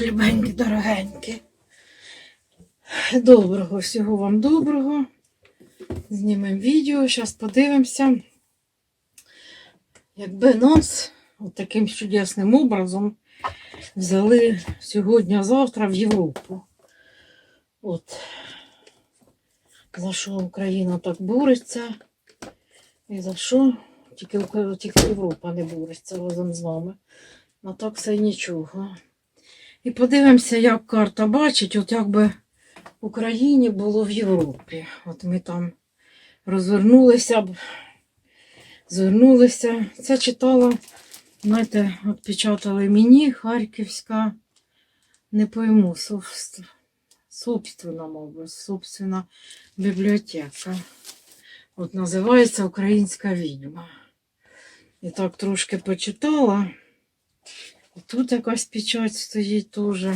Любенькі, дорогенькі. Доброго, всього вам доброго. Знімемо відео, зараз подивимося. Якби нас от таким чудесним образом взяли сьогодні-завтра в Європу. От. За що Україна так бореться? І за що тільки, тільки Європа не бореться разом з нами. А так все нічого. І подивимося, як карта бачить, от як би в Україні було в Європі. От ми там розвернулися б, звернулися. Це читала, знаєте, от печатали мені Харківська, не пойму, собственна, мабуть, собственна бібліотека. От називається Українська відьма. І так трошки почитала. І тут якась печать стоїть теж.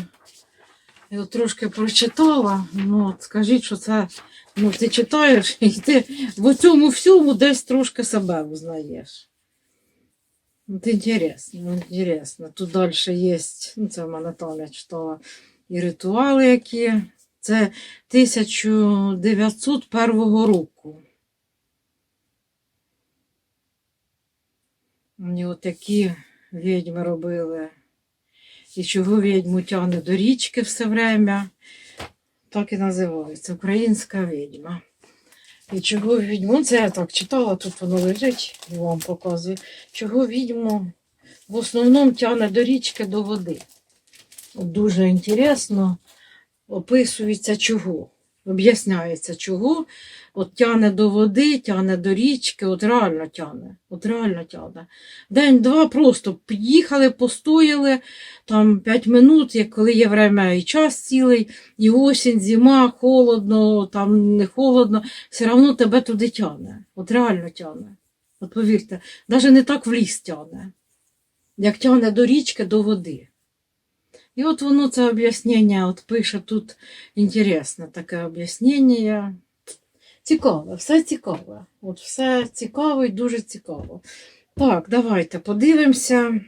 Я трошки прочитала, ну от скажіть, що це, ну ти читаєш і ти в цьому всьому десь трошки себе визнаєш. От інтересно, інтересно. Тут далі є, ну це в мене Таня читала, і ритуали які. Це 1901 року. Мені от такі відьми робили. І чого відьму тягне до річки все время. Так і називається Українська відьма. І чого відьму, це я так читала, тут воно лежить, і вам показую. Чого відьму в основному тягне до річки, до води. Дуже інтересно описується чого. Об'ясняється, чого. От тяне до води, тяне до річки, от реально тяне. От реально тяне. День-два просто під'їхали, постояли там 5 минут, як коли є время і час цілий, і осінь, зима, холодно, там не холодно, все одно тебе туди тяне. От реально тяне. От повірте, навіть не так в ліс тяне, як тяне до річки, до води. І от воно це об'яснення от пише тут інтересне таке об'яснення. Цікаве, все цікаве. От все цікаво і дуже цікаво. Так, давайте подивимося.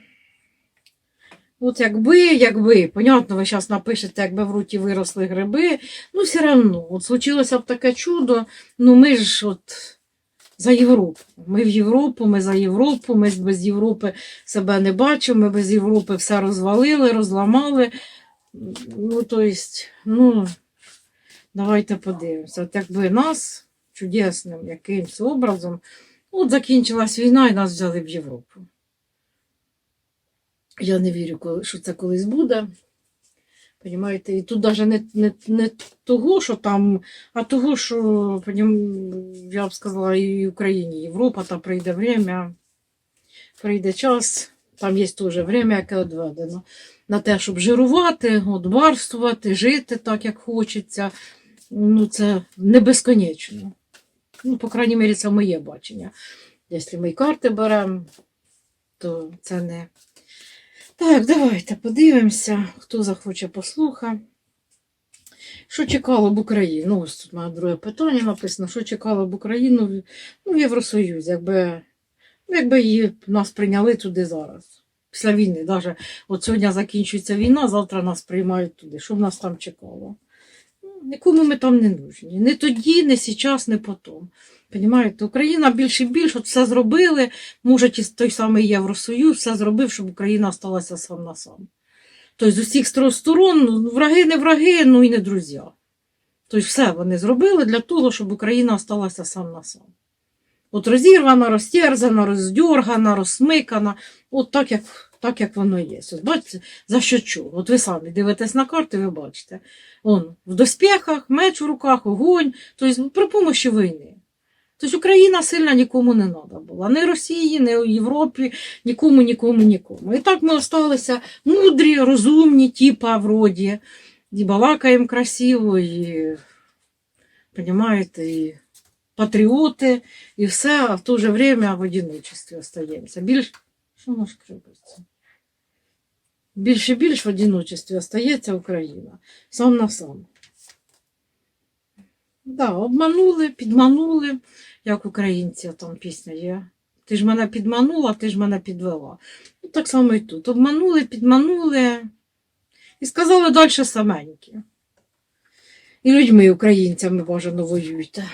От якби, якби, понятно, ви зараз напишете, якби в руті виросли гриби, ну все одно, от случилося б таке чудо, ну ми ж от за Європу. Ми в Європу, ми за Європу, ми без Європи себе не бачимо, ми без Європи все розвалили, розламали. Ну, то есть, ну, давайте подивимося. От якби нас чудесним якимсь образом, от закінчилась війна і нас взяли в Європу. Я не вірю, що це колись буде. Понімаєте? І тут навіть не, не, не того, що там, а того, що я б сказала, і в Україні, Європа, там прийде время, прийде час, там є теж время, яке відведено на те, щоб жирувати, от, барствувати, жити так, як хочеться. Ну, це не безконечно. Ну, по крайній мірі, це моє бачення. Якщо ми карти беремо, то це не. Так, давайте подивимося, хто захоче послухати. Що чекало б Україну? Ну, ось тут моє друге питання написано, що чекало б Україну ну, в Євросоюз, якби, ну, якби її нас прийняли туди зараз. Після війни, навіть от сьогодні закінчується війна, завтра нас приймають туди. Що б нас там чекало? Ну, Нікому ми там не нужні. Не тоді, не зараз, не потім. Понімаєте, Україна більше і більше от все зробили. Може, той самий Євросоюз все зробив, щоб Україна сталася сам на сам. Тобто з усіх сторон ну, враги не враги, ну і не друзі. Тобто все вони зробили для того, щоб Україна сталася сам на сам. От розірвана, розтерзана, роздьоргана, розсмикана, от так, як, так, як воно є. От бачите, за що чого? От ви самі дивитесь на карти, ви бачите. Он в доспіхах, меч у руках, огонь, тобто при помощі війни. Тобто Україна сильно нікому не треба була. Ні Росії, ні Європі, нікому, нікому, нікому. І так ми залишилися мудрі, розумні, типа вроді. І балакаємо красиво, і, понимаєте, і патріоти, і все, а в то же время в одиночестві остаємося. Більш... Що воно шкребеться? Більше і більш в одиночестві остається Україна. Сам на сам. Да, обманули, підманули, як українці, там пісня є. Ти ж мене підманула, ти ж мене підвела. Ну, так само і тут. Обманули, підманули, І сказали далі саменькі. І людьми, українцями бажано воюйте.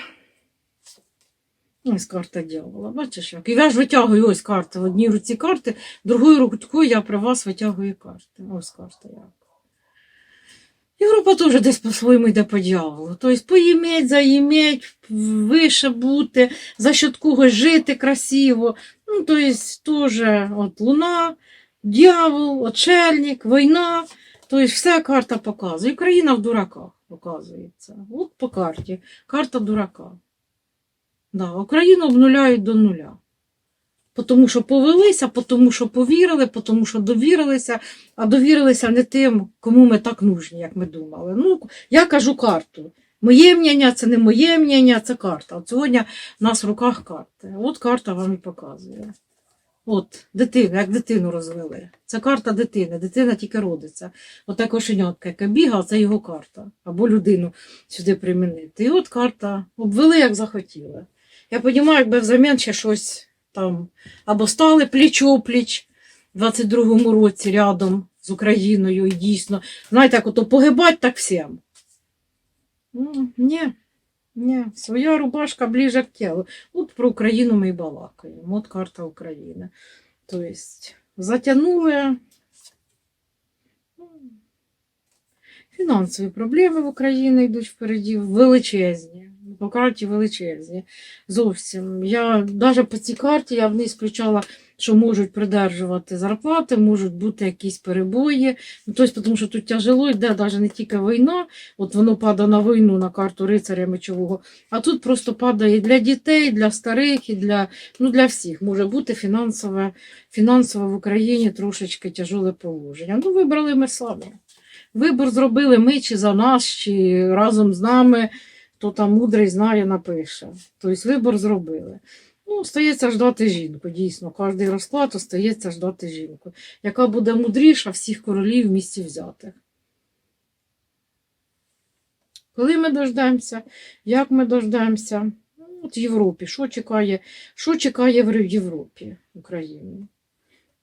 Ось карта дьявола. Бачиш як? І я ж витягую ось карти. В одній руці карти, другою рукою я при вас витягую карти. Ось карта як. Європа теж десь по-своєму йде по дьяволу. Тобто поїметь, заїметь, вище бути, за счет когось жити красиво. Ну, тобто теж от луна, дьявол, отшельник, війна. Тобто вся карта показує. І країна в дураках показується. От по карті. Карта дурака. Да, Україну обнуляють до нуля. Тому що повелися, тому що повірили, тому що довірилися, а довірилися не тим, кому ми так нужні, як ми думали. Ну, я кажу карту. Моє мнення це не моє мнення, це карта. От сьогодні в нас в руках карти. От карта вам і показує. От, дитина, як дитину розвели. Це карта дитини. Дитина тільки родиться. От та кошенятка, яка бігала, це його карта. Або людину сюди примінити. І от карта обвели, як захотіли. Я розумію, якби взамін ще щось там або стали пліч-опліч в 22-му році рядом з Україною і дійсно. Знаєте, як ото погибать так всім. Ну, ні, ні, своя рубашка ближе к тілу. От про Україну ми й балакаємо. От карта України. Тобто, затягнули. ну, Фінансові проблеми в Україні йдуть впереді, величезні. По карті величезні. Зовсім. Я навіть по цій карті я вниз включала, що можуть придержувати зарплати, можуть бути якісь перебої. Ну, тобто, тому що тут тяжело йде навіть не тільки війна, от воно падає на війну, на карту рицаря мечового, а тут просто падає і для дітей, і для старих, і для, ну, для всіх. Може бути фінансове, фінансове в Україні трошечки тяжеле положення. Ну, вибрали ми самі. Вибор зробили ми чи за нас, чи разом з нами хто там мудрий знає, напише. Тобто вибор зробили. Ну, остається ждати жінку, дійсно. Кожний розклад остається ждати жінку, яка буде мудріша всіх королів в місті взятих. Коли ми дождемося, як ми дождемося? Ну, От в Європі. Що чекає, що чекає в Європі Україну?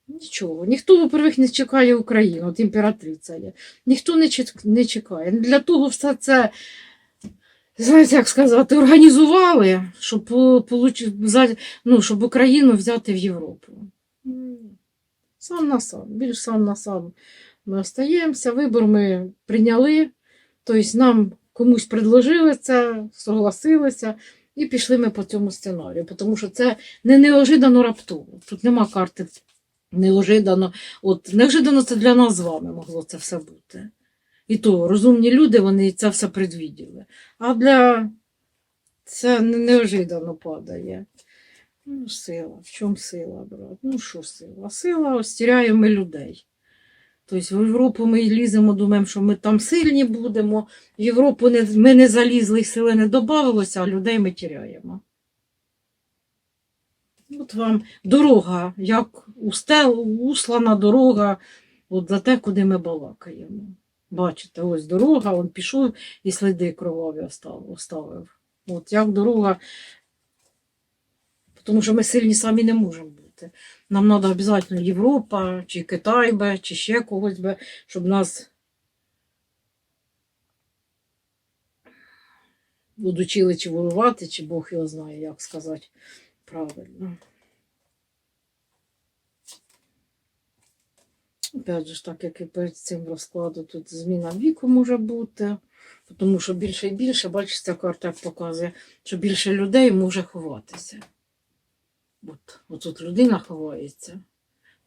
Нічого. Ніхто, во-первых, не чекає Україну, от імператриця є. Ніхто не чекає. Для того все це знаєте, як сказати, організували, щоб, за- ну, щоб Україну взяти в Європу. Сам на сам, більш сам на сам ми остаємося. Вибор ми прийняли, тобто нам комусь предложили це, согласилися, і пішли ми по цьому сценарію, тому що це не неожиданно раптово. Тут нема карти неожиданно. От, неожиданно це для нас з вами могло це все бути. І то розумні люди вони це все предвіділи. А для це не- неожиданно падає. Ну, сила. В чому сила, брат? Ну, що сила? Сила остеряємо ми людей. Тобто в Європу ми ліземо, думаємо, що ми там сильні будемо. В Європу не, ми не залізли, сили не додавалося, а людей ми тіряємо. От вам дорога, як устел, услана дорога, от за те, куди ми балакаємо. Бачите, ось дорога, він пішов і сліди кроваві оставив. От як дорога. Тому що ми сильні самі не можемо бути. Нам треба обов'язково Європа, чи Китай би, чи ще когось би, щоб нас удучили чи воювати, чи Бог його знає, як сказати правильно. Опять же так як і перед цим розкладом, тут зміна віку може бути, тому що більше і більше, бачите, ця карта як показує, що більше людей може ховатися. От, от тут людина ховається,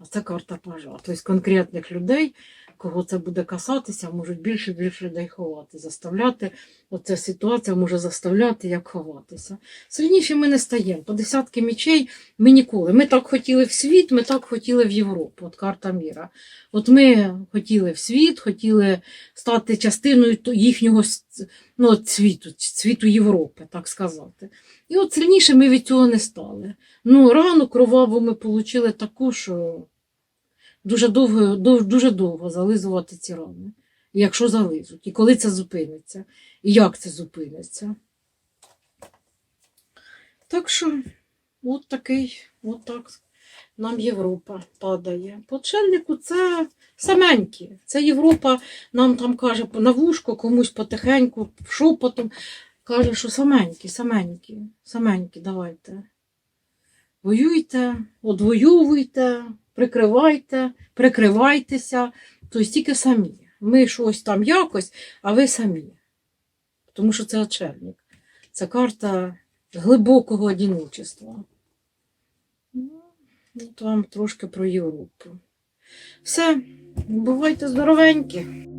а це карта пажа. Тобто конкретних людей, кого це буде касатися, можуть більше і більше людей ховати, заставляти. Оця ситуація може заставляти, як ховатися. Сильніші ми не стаємо. По десятки мічей ми ніколи. Ми так хотіли в світ, ми так хотіли в Європу. От карта міра. От ми хотіли в світ, хотіли стати частиною їхнього ну, світу, світу Європи, так сказати. І от сильніше ми від цього не стали. Ну, рану кроваву ми отримали таку, що дуже довго, дуже довго зализувати ці рани. Якщо зализуть, і коли це зупиниться, і як це зупиниться. Так що, от такий, от так нам Європа падає. По чельнику це саменькі. Це Європа нам там каже на вушко, комусь потихеньку, шепотом. Каже, що саменькі, саменькі, саменькі, давайте. Воюйте, одвоюйте, прикривайте, прикривайтеся, тобто тільки самі. Ми щось там якось, а ви самі. Тому що це очельник. Це карта глибокого одиночества. Ну, от вам трошки про Європу. Все, бувайте здоровенькі.